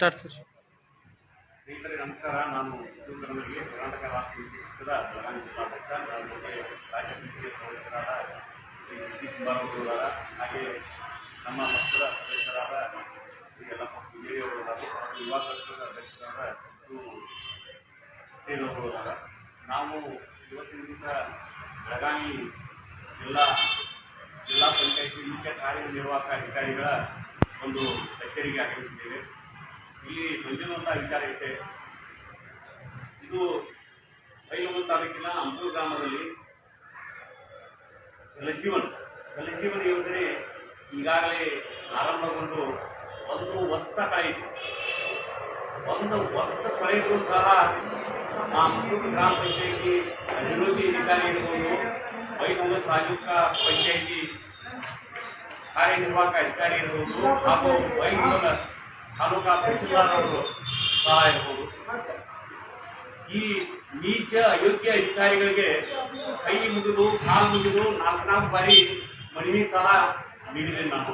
Start sir. ನಮಸ್ಕಾರ. ನಾನು ಕರ್ನಾಟಕ ರಾಷ್ಟ್ರ ಬಿಜೆಪಿ ಪಕ್ಷದ ಬೆಳಗಾವಿ ಜಿಲ್ಲಾಧ್ಯಕ್ಷ ನನ್ನ ಜೊತೆ ರಾಜ್ಯ ಬಿಜೆಪಿ ಸದಸ್ಯರಾದ ಶ್ರೀ ನಿತೀಶ್ ಕುಮಾರ್ ಅವರಿದ್ದಾರೆ ಹಾಗೆ ನಮ್ಮ ಪಕ್ಷದ ನಾವು ಇವತ್ತಿನ ದಿವಸ ಬೆಳಗಾವಿ ಜಿಲ್ಲಾ ಜಿಲ್ಲಾ ಪಂಚಾಯಿತಿ ಮುಖ್ಯ ಕಾರ್ಯನಿರ್ವಾಹಕ ಅಧಿಕಾರಿಗಳ ಒಂದು ಕಚೇರಿಗೆ ಆಗಮಿಸಿದ್ದೇವೆ. ಬಂದಿರುವಂಥ ವಿಚಾರ ಇದೆ ಇದು ಬೈಲೂರು ತಾಲೂಕಿನ ಅಂಬೂರು ಗ್ರಾಮದಲ್ಲಿ ಜಲಜೀವನ್ ಜಲಜೀವನ್ ಯೋಜನೆ ಈಗಾಗಲೇ ಆರಂಭಗೊಂಡು ಒಂದು ವರ್ಷ ಕಾಯಿತು ಒಂದು ವರ್ಷ ಕಳೆದರೂ ಸಹ ಆ ಅಂಬೂರು ಗ್ರಾಮ ಪಂಚಾಯಿತಿ ಅಭಿವೃದ್ಧಿ ಅಧಿಕಾರಿ ಇರ್ಬೋದು ಬೈಲೂರು ತಾಲೂಕಾ ಪಂಚಾಯಿತಿ ಕಾರ್ಯನಿರ್ವಾಹಕ ಅಧಿಕಾರಿ ಇರ್ಬೋದು ಹಾಗೂ ಬೈಲೂರು ತಾಲೂಕಾ ತಹಸೀಲ್ದಾರ್ ಅವರು ಸಹ ಇರ್ಬೋದು. ಈ ನೀಚ ಅಯೋಗ್ಯ ಅಧಿಕಾರಿಗಳಿಗೆ ಕೈ ಮುಗಿದು, ಕಾಲು ಮುಗಿದು ನಾಲ್ಕು ನಾಲ್ಕು ಬಾರಿ ಮನವಿ ಸಹ ನೀಡಿದೆ ನಾನು.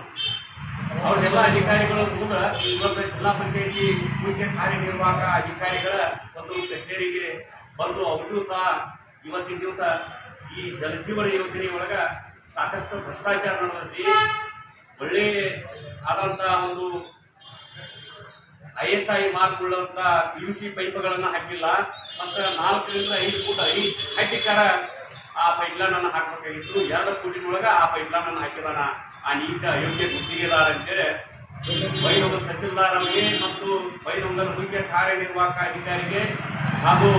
ಅವರೆಲ್ಲ ಅಧಿಕಾರಿಗಳು ಕೂಡ ಇವತ್ತು ಜಿಲ್ಲಾ ಪಂಚಾಯತಿ ಮುಖ್ಯ ಕಾರ್ಯನಿರ್ವಾಹಕ ಅಧಿಕಾರಿಗಳ ಒಂದು ಕಚೇರಿಗೆ ಬಂದು ಅವರಿಗೂ ಸಹ ಇವತ್ತಿನ ದಿವಸ ಈ ಜಲಜೀವನ ಯೋಜನೆ ಒಳಗ ಸಾಕಷ್ಟು ಭ್ರಷ್ಟಾಚಾರ ನಡೆದಿ ಒಳ್ಳೆ ಆದಂತಹ ಒಂದು ಐ ಎಸ್ ಐ ಮಾರ್ಕ್ವುಳ್ಳಂತ ಪಿ ಯು ಸಿ ಪೈಪ್ಗಳನ್ನು ಹಾಕಿಲ್ಲ. ಮತ್ತು ನಾಲ್ಕರಿಂದ ಐದು ಫುಟ್ ಐ ಹಟ್ಟಿಕಾರ ಆ ಪೈಪ್ಲೈನನ್ನು ಹಾಕಬೇಕಾಗಿತ್ತು ಎರಡು ಒಳಗ ಆ ಪೈಪ್ಲೈನನ್ನು ಹಾಕಿದಾನ. ಆ ನೀಚ ಅಯೋಗ್ಯ ಗುತ್ತಿಗೆದಾರ ಅಂತೇಳಿ ಬೈಲೊಂಗಲ್ ತಹಸೀಲ್ದಾರ್ ಅವರಿಗೆ ಮತ್ತು ಬೈನೊಂದರ ಮುಖ್ಯ ಕಾರ್ಯನಿರ್ವಾಹಕ ಅಧಿಕಾರಿಗೆ ಹಾಗೂ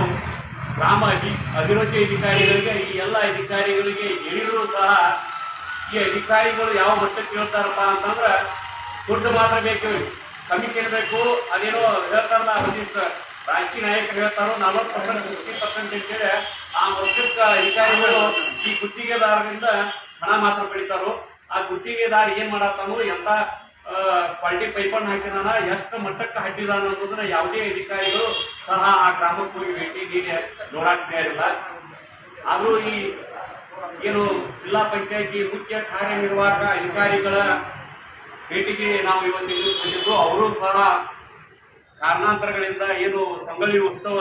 ಗ್ರಾಮ ಅಧಿ, ಅಭಿವೃದ್ಧಿ ಅಧಿಕಾರಿಗಳಿಗೆ, ಈ ಎಲ್ಲ ಅಧಿಕಾರಿಗಳಿಗೆ ಹೇಳಿದರೂ ಸಹ ಈ ಅಧಿಕಾರಿಗಳು ಯಾವ ಮಟ್ಟಕ್ಕೆ ಹೇಳ್ತಾರಪ್ಪ ಅಂತಂದ್ರೆ, ದುಡ್ಡು ಮಾತ್ರ ಬೇಕು. ಕಮಿಷನ್ ಬೇಕು ಅದೇನೋ ಹೇಳ್ತಾರಲ್ಲ ಒಂದಿಷ್ಟು ರಾಜಕೀಯ ನಾಯಕರು ಹೇಳ್ತಾರೋ, ನಲ್ವತ್ತು ಪರ್ಸೆಂಟ್ ಫಿಫ್ಟಿ ಪರ್ಸೆಂಟ್ ಅಂತೇಳಿ ಆ ವರ್ಷಕ್ಕೆ ಅಧಿಕಾರಿಗಳು ಈ ಗುತ್ತಿಗೆದಾರರಿಂದ ಹಣ ಮಾತ್ರ ಪಡಿತಾರೋ, ಆ ಗುತ್ತಿಗೆದಾರ ಏನ್ ಮಾಡತ್ತಾನೋ ಎಂತ ಕ್ವಾಲಿಟಿ ಪೈಪನ್ನು ಹಾಕಿದಾನ, ಎಷ್ಟು ಮಟ್ಟಕ್ಕೆ ಹಟ್ಟಿದಾನ ಅನ್ನೋದನ್ನ ಯಾವುದೇ ಅಧಿಕಾರಿಗಳು ಸಹ ಆ ಗ್ರಾಮಕ್ಕೆ ಹೋಗಿ ಭೇಟಿ ನೀಡಿ ನೋಡಾಕ್ ಇರಲಿಲ್ಲ ಆದರೂ ಈ ಏನು ಜಿಲ್ಲಾ ಪಂಚಾಯತಿ ಮುಖ್ಯ ಕಾರ್ಯನಿರ್ವಾಹಕ ಅಧಿಕಾರಿಗಳ ಭೇಟಿಗೆ ನಾವು ಇವತ್ತು ಬಂದಿದ್ದು. ಅವರು ಸಹ ಕಾರಣಾಂತರಗಳಿಂದ ಏನು ಸಂಗೊಳ್ಳಿ ಉತ್ಸವ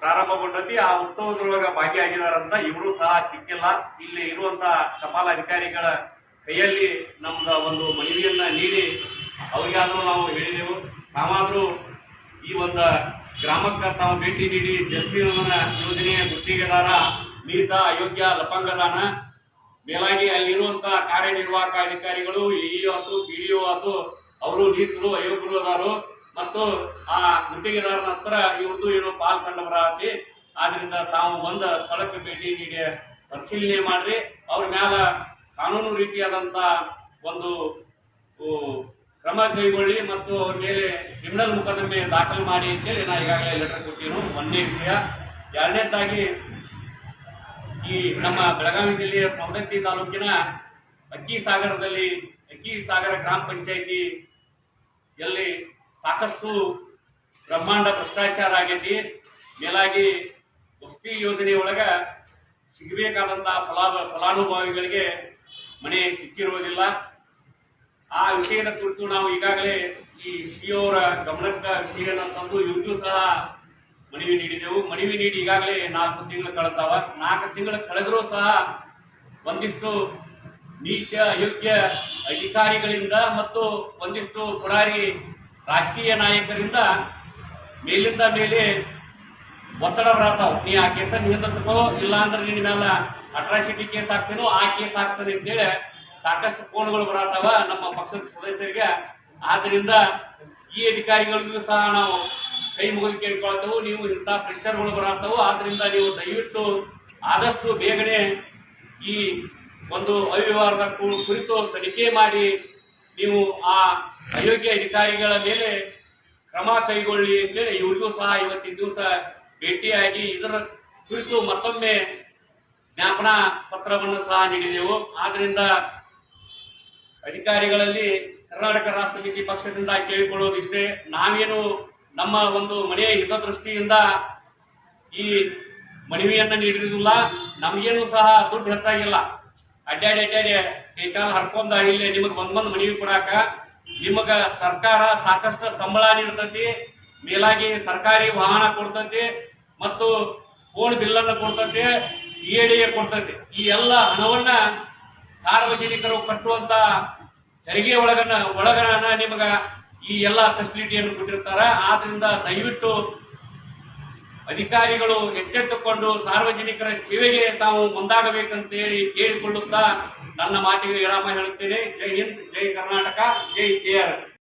ಪ್ರಾರಂಭಗೊಂಡತಿ, ಆ ಉತ್ಸವದೊಳಗ ಭಾಗಿಯಾಗಿದಾರಂತ ಇವರು ಸಹ ಸಿಕ್ಕಿಲ್ಲ. ಇಲ್ಲಿ ಇರುವಂತ ಟಪಾಲ್ ಅಧಿಕಾರಿಗಳ ಕೈಯಲ್ಲಿ ನಮ್ದ ಒಂದು ಮನವಿಯನ್ನ ನೀಡಿ ಅವರಿಗಾದ್ರೂ ನಾವು ಹೇಳಿದೆವು. ತಾವಾದ್ರೂ ಈ ಒಂದು ಗ್ರಾಮಕ್ಕೆ ತಾವು ಭೇಟಿ ನೀಡಿ ಜಲಸೀವನ ಯೋಜನೆಯ ಗುತ್ತಿಗೆದಾರ, ನೀತ ಅಯೋಗ್ಯ ಲಪಂಗದಾನ ಮೇಲಾಗಿ ಅಲ್ಲಿರುವಂತಹ ಕಾರ್ಯನಿರ್ವಾಹಕ ಅಧಿಕಾರಿಗಳು ಇಇಒ ಆತು ಪಿ ಡಿ ಆತು ಅವರು ನೀತರು, ಅಯೋಗ್ಯರು ಮತ್ತು ಆ ಗುತ್ತಿಗೆದಾರ ನಂತರ ಇವ್ರದ್ದು ಏನೋ ಪಾಲ್ ಕಂಡ ಬರತಿ ಆದ್ರಿಂದ ತಾವು ಬಂದ ಸ್ಥಳಕ್ಕೆ ಭೇಟಿ ನೀಡಿ ಪರಿಶೀಲನೆ ಮಾಡ್ರಿ. ಅವ್ರ ಮ್ಯಾಲ ಕಾನೂನು ರೀತಿಯಾದಂತ ಒಂದು ಕ್ರಮ ಕೈಗೊಳ್ಳಿ ಮತ್ತು ಅವ್ರ ಮೇಲೆ ಕ್ರಿಮಿನಲ್ ಮೊಕದ್ದಮೆ ದಾಖಲು ಮಾಡಿ ಅಂತೇಳಿ ನಾ ಈಗಾಗಲೇ ಲೆಟರ್ ಕೊಟ್ಟಿರೋ ಒಂದೇ ವಿಷಯ. ಎರಡನೇದಾಗಿ ಈ ನಮ್ಮ ಬೆಳಗಾವಿ ಜಿಲ್ಲೆಯ ಸವದತ್ತಿ ತಾಲೂಕಿನ ಅಕ್ಕಿ ಸಾಗರದಲ್ಲಿ, ಅಕ್ಕಿ ಸಾಗರ ಗ್ರಾಮ ಪಂಚಾಯತಿ ಯಲ್ಲಿ ಸಾಕಷ್ಟು ಬ್ರಹ್ಮಾಂಡ ಭ್ರಷ್ಟಾಚಾರ ಆಗೈತಿ. ಮೇಲಾಗಿ ವಸ್ತಿ ಯೋಜನೆ ಒಳಗ ಸಿಗಬೇಕಾದಂತಹ ಫಲಾ ಫಲಾನುಭವಿಗಳಿಗೆ ಮನೆ ಸಿಕ್ಕಿರುವುದಿಲ್ಲ. ಆ ವಿಷಯದ ಕುರಿತು ನಾವು ಈಗಾಗಲೇ ಈ ಸಿ ಅವರ ಗಮನಕ್ಕೆ ವಿಷಯನ ತಂದು ಇವತ್ತು ಸಹ ಮನವಿ ನೀಡಿದೆವು. ಮನವಿ ನೀಡಿ ಈಗಾಗಲೇ ನಾಲ್ಕು ತಿಂಗಳು ಕಳೆದಾವ. ನಾಲ್ಕು ತಿಂಗಳು ಕಳೆದರೂ ಸಹ ಒಂದಿಷ್ಟು ನೀಚ, ಅಯೋಗ್ಯ ಅಧಿಕಾರಿಗಳಿಂದ ಮತ್ತು ಒಂದಿಷ್ಟು ಪುರಾರಿ ರಾಜಕೀಯ ನಾಯಕರಿಂದ ಮೇಲಿಂದ ಮೇಲೆ ಒತ್ತಡ ಬರತಾವ ನೀ ಆ ಕೇಸನ್ನು ಹಿಂದಕ್ಕೋ ಇಲ್ಲ ಅಂದ್ರೆ ಮೇಲೆ ಅಟ್ರಾಸಿಟಿ ಕೇಸ್ ಹಾಕ್ತೇನೋ, ಆ ಕೇಸ್ ಹಾಕ್ತೇನೆ ಅಂತೇಳಿ ಸಾಕಷ್ಟು ಫೋನ್ಗಳು ಬರತ್ತಾವ ನಮ್ಮ ಪಕ್ಷದ ಸದಸ್ಯರಿಗೆ. ಆದ್ದರಿಂದ ಈ ಅಧಿಕಾರಿಗಳಿಗೂ ಸಹ ನಾವು ಕೇಳ್ಕೊಳ್ತೇವೆ ನೀವು ಇಂಥ ಪ್ರೆಷರ್ಗಳು ಬರತ್ತವು ಆದ್ರಿಂದ ನೀವು ದಯವಿಟ್ಟು ಆದಷ್ಟು ಬೇಗನೆ ಈ ಒಂದು ಅವ್ಯವಹಾರದ ಕುರಿತು ತನಿಖೆ ಮಾಡಿ ನೀವು ಆ ಅಯೋಗ್ಯ ಅಧಿಕಾರಿಗಳ ಮೇಲೆ ಕ್ರಮ ಕೈಗೊಳ್ಳಿ ಅಂತೇಳಿ ಇವರಿಗೂ ಸಹ ಇವತ್ತಿನ ದಿವಸ ಭೇಟಿಯಾಗಿ ಇದರ ಕುರಿತು ಮತ್ತೊಮ್ಮೆ ಜ್ಞಾಪನಾ ಪತ್ರವನ್ನು ಸಹ ನೀಡಿದೆವು. ಆದ್ರಿಂದ ಅಧಿಕಾರಿಗಳಲ್ಲಿ ಕರ್ನಾಟಕ ರಾಷ್ಟ್ರ ಸಮಿತಿ ಪಕ್ಷದಿಂದ ಕೇಳಿಕೊಳ್ಳೋದಿಷ್ಟೇ. ನಾವೇನು ನಮ್ಮ ಒಂದು ಮನೆಯ ಹಿತದೃಷ್ಟಿಯಿಂದ ಈ ಮನವಿಯನ್ನು ನೀಡಿರುವುದಿಲ್ಲ. ನಮಗೇನು ಸಹ ದುಡ್ಡು ಹೆಚ್ಚಾಗಿಲ್ಲ. ಅಡ್ಡಾಡಿ ಅಡ್ಡಾಡಿ ಕೈಕಾಲು ಹರ್ಕೊಂಡ ಇಲ್ಲಿ ನಿಮಗೆ ಒಂದ್ ಬಂದು ಮನವಿ ಕೊಡಾಕ ನಿಮಗ ಸರ್ಕಾರ ಸಾಕಷ್ಟು ಸಂಬಳ ನೀಡ್ತತಿ. ಮೇಲಾಗಿ ಸರ್ಕಾರಿ ವಾಹನ ಕೊಡ್ತತಿ ಮತ್ತು ಫೋನ್ ಬಿಲ್ಲನ್ನು ಕೊಡ್ತತಿ ಇಎಡಿಎ ಕೊಡ್ತತಿ. ಈ ಎಲ್ಲ ಹಣವನ್ನ ಸಾರ್ವಜನಿಕರು ಕಟ್ಟುವಂತ ತೆರಿಗೆ ಒಳಗನ ಒಳಗನ ನಿಮಗ ಈ ಎಲ್ಲ ಫೆಸಿಲಿಟಿಯನ್ನು ಕೊಟ್ಟಿರ್ತಾರೆ ಆದ್ರಿಂದ ದಯವಿಟ್ಟು ಅಧಿಕಾರಿಗಳು ಎಚ್ಚೆತ್ತುಕೊಂಡು ಸಾರ್ವಜನಿಕರ ಸೇವೆಗೆ ತಾವು ಮುಂದಾಗಬೇಕಂತೇಳಿ ಕೇಳಿಕೊಳ್ಳುತ್ತಾ ನನ್ನ ಮಾತಿಗೆ ವಿರಾಮ ಹೇಳುತ್ತೇನೆ. ಜೈ ಹಿಂದ್, ಜೈ ಕರ್ನಾಟಕ, ಜೈ ಕೆ ಆರ್